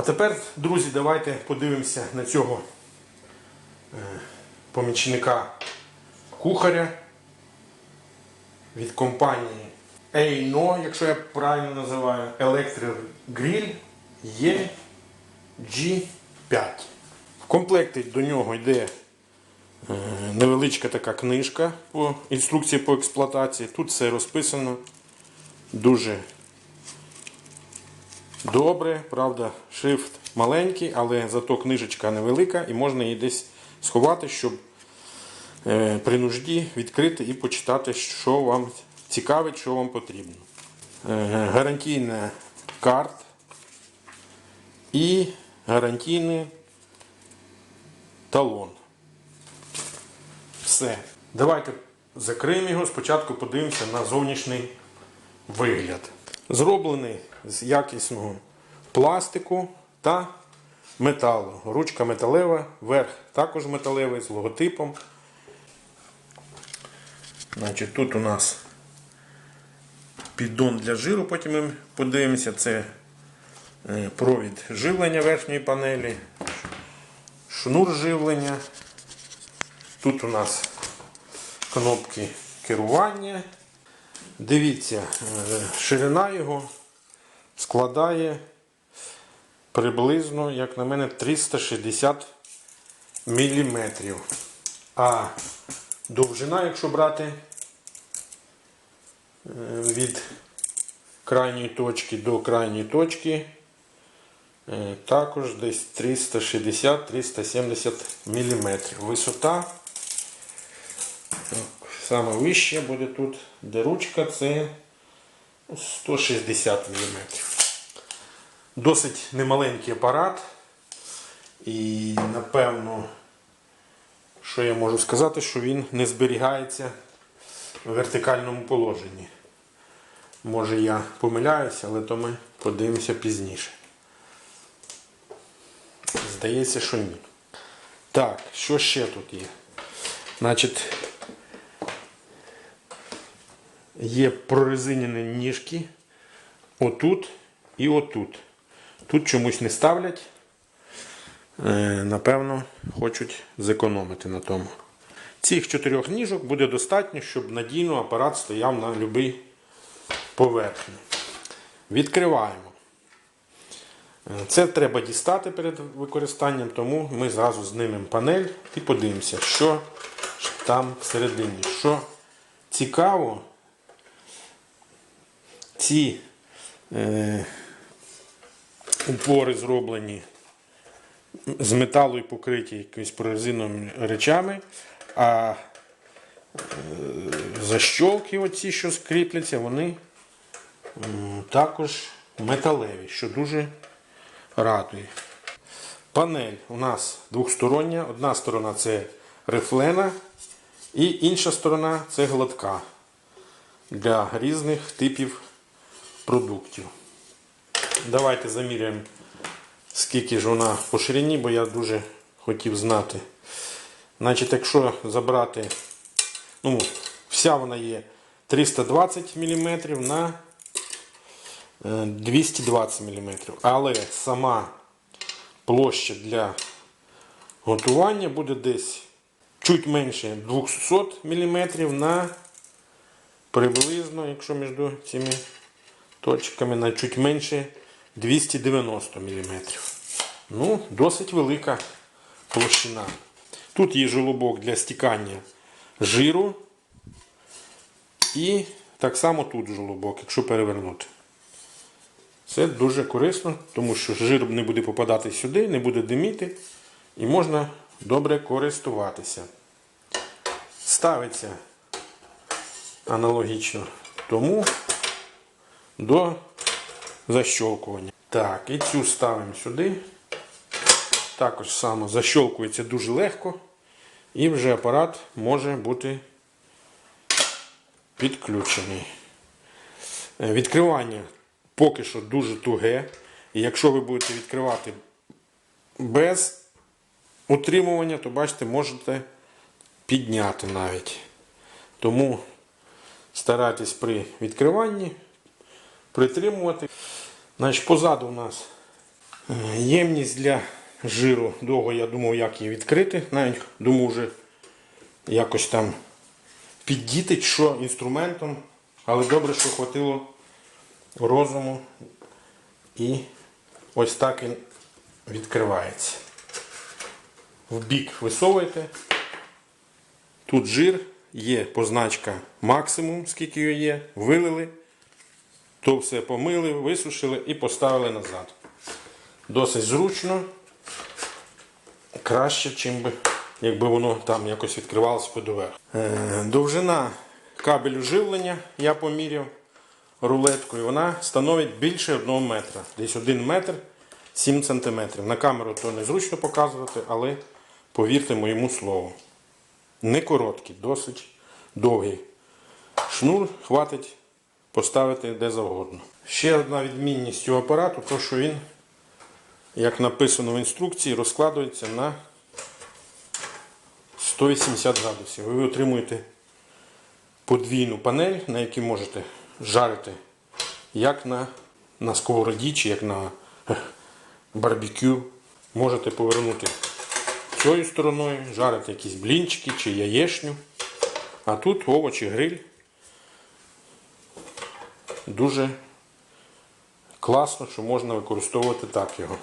А тепер, друзі, давайте подивимося на цього е, помічника кухаря від компанії Eino, якщо я правильно називаю, Electric Grill EG5. В комплекті до нього йде е, невеличка така книжка по інструкції по експлуатації. Тут все розписано дуже добре, правда, шрифт маленький, але зато книжечка невелика і можна її десь сховати, щоб е, при нужді відкрити і почитати, що вам цікавить, що вам потрібно. Е, гарантійна карт і гарантійний талон. Все. Давайте закриємо його. Спочатку подивимося на зовнішній вигляд. Зроблений з якісного пластику та металу. Ручка металева, верх також металевий з логотипом. Значить, тут у нас піддон для жиру, потім ми подивимося, це е, провід живлення верхньої панелі, шнур живлення. Тут у нас кнопки керування. Дивіться, е, ширина його складає приблизно, як на мене, 360 мм. А довжина, якщо брати е, від крайньої точки до крайньої точки, е, також десь 360-370 мм. Висота Саме вище буде тут, де ручка, це 160 мм. Досить немаленький апарат. І напевно, що я можу сказати, що він не зберігається в вертикальному положенні. Може я помиляюся, але то ми подивимося пізніше. Здається, що ні. Так, що ще тут є? Значить, є прорезинені ніжки отут і отут. Тут чомусь не ставлять. Е, Напевно, хочуть зекономити на тому. Цих чотирьох ніжок буде достатньо, щоб надійно апарат стояв на будь-якій поверхні. Відкриваємо. Е, Це треба дістати перед використанням, тому ми зразу знімемо панель і подивимося, що там всередині. Що цікаво, ці е, упори зроблені з металу і покриті якимись прорезиновими речами, а е, защолки, оці, що скріпляться, вони м, також металеві, що дуже радує. Панель у нас двохстороння. Одна сторона це рифлена, і інша сторона це гладка для різних типів продуктів. Давайте заміряємо, скільки ж вона по ширині, бо я дуже хотів знати. Значить, якщо забрати, ну, вся вона є 320 мм на е, 220 мм. Але сама площа для готування буде десь чуть менше 200 мм на приблизно, якщо між цими точками на чуть менше 290 мм. Ну, досить велика площина. Тут є желобок для стікання жиру. І так само тут желобок, якщо перевернути. Це дуже корисно, тому що жир не буде попадати сюди, не буде диміти і можна добре користуватися. Ставиться аналогічно тому до защолкування. Так, і цю ставимо сюди. Також само защолкується дуже легко. І вже апарат може бути підключений. Е, Відкривання поки що дуже туге. І якщо ви будете відкривати без утримування, то бачите, можете підняти навіть. Тому старайтесь при відкриванні притримувати. Значить, позаду у нас Е, Ємність для жиру довго я думав, як її відкрити. Навіть думав вже якось там піддіти, що інструментом. Але добре, що хватило розуму. І ось так він відкривається. В бік висовуєте. Тут жир, є позначка максимум, скільки його є. Вилили, то все помили, висушили і поставили назад. Досить зручно. Краще, чим би, якби воно там якось відкривалося по доверху. Е, довжина кабелю живлення я поміряв рулеткою. Вона становить більше 1 метра. Десь 1 метр 7 сантиметрів. На камеру то незручно показувати, але повірте моєму слову. Не короткий, досить довгий. Шнур хватить поставити де завгодно. Ще одна відмінність цього апарату, то що він, як написано в інструкції, розкладується на 180 градусів. Ви отримуєте подвійну панель, на якій можете жарити як на, на сковороді чи як на е, барбекю. Можете повернути цією стороною, жарити якісь блінчики чи яєшню. А тут овочі, гриль. Дуже класно, що можна використовувати так його.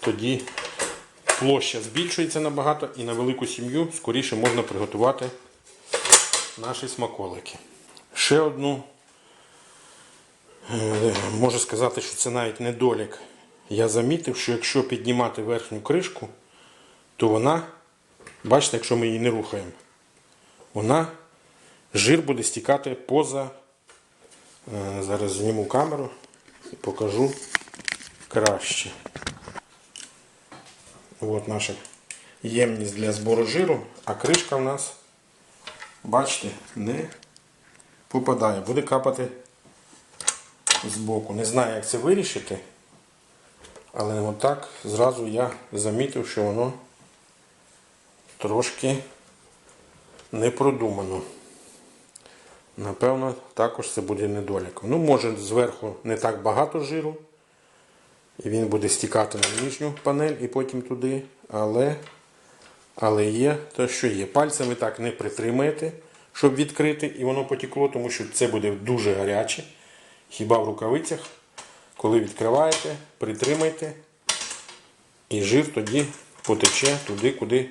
Тоді площа збільшується набагато і на велику сім'ю скоріше можна приготувати наші смаколики. Ще одну, е, можу сказати, що це навіть недолік. Я замітив, що якщо піднімати верхню кришку, то вона, бачите, якщо ми її не рухаємо, вона жир буде стікати поза. Е, Зараз зніму камеру і покажу краще. От наша ємність для збору жиру, а кришка в нас, бачите, не попадає, буде капати збоку. Не знаю, як це вирішити, але отак зразу я замітив, що воно трошки не продумано. Напевно, також це буде недоліком. Ну, може, зверху не так багато жиру. І він буде стікати на нижню панель і потім туди. Але, але є те, що є. Пальцем ви так не притримаєте, щоб відкрити, і воно потекло, тому що це буде дуже гаряче. Хіба в рукавицях, коли відкриваєте, притримайте, і жир тоді потече туди, куди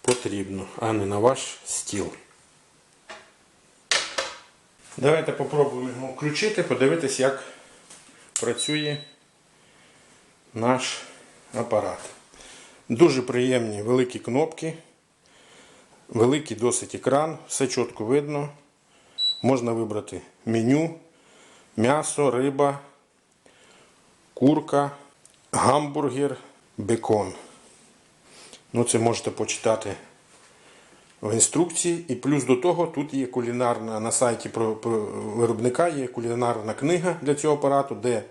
потрібно, а не на ваш стіл. Давайте попробуємо включити, подивитись, як працює наш апарат. Дуже приємні великі кнопки, великий досить екран, все чітко видно. Можна вибрати меню, м'ясо, риба, курка, гамбургер, бекон. Ну, це можете почитати в інструкції. І плюс до того тут є кулінарна на сайті виробника є кулінарна книга для цього апарату, де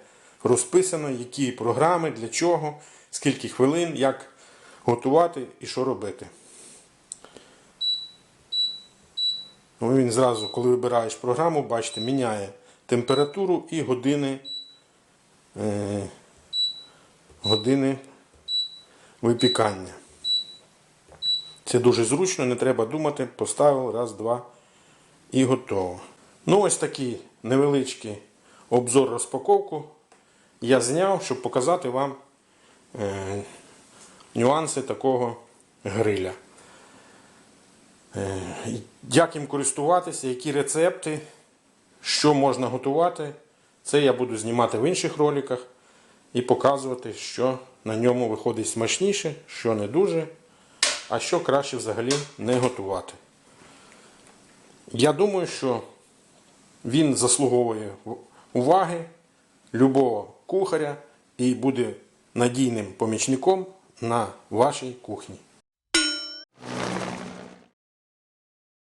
розписано, які програми, для чого, скільки хвилин, як готувати і що робити. Ну, він зразу, коли вибираєш програму, бачите, міняє температуру і години, е, години випікання. Це дуже зручно, не треба думати, поставив раз, два і готово. Ну, ось такий невеличкий обзор розпаковку я зняв, щоб показати вам е, нюанси такого гриля. Е, як їм користуватися, які рецепти, що можна готувати, це я буду знімати в інших роликах і показувати, що на ньому виходить смачніше, що не дуже а що краще взагалі не готувати. Я думаю, що він заслуговує уваги любого кухаря і буде надійним помічником на вашій кухні.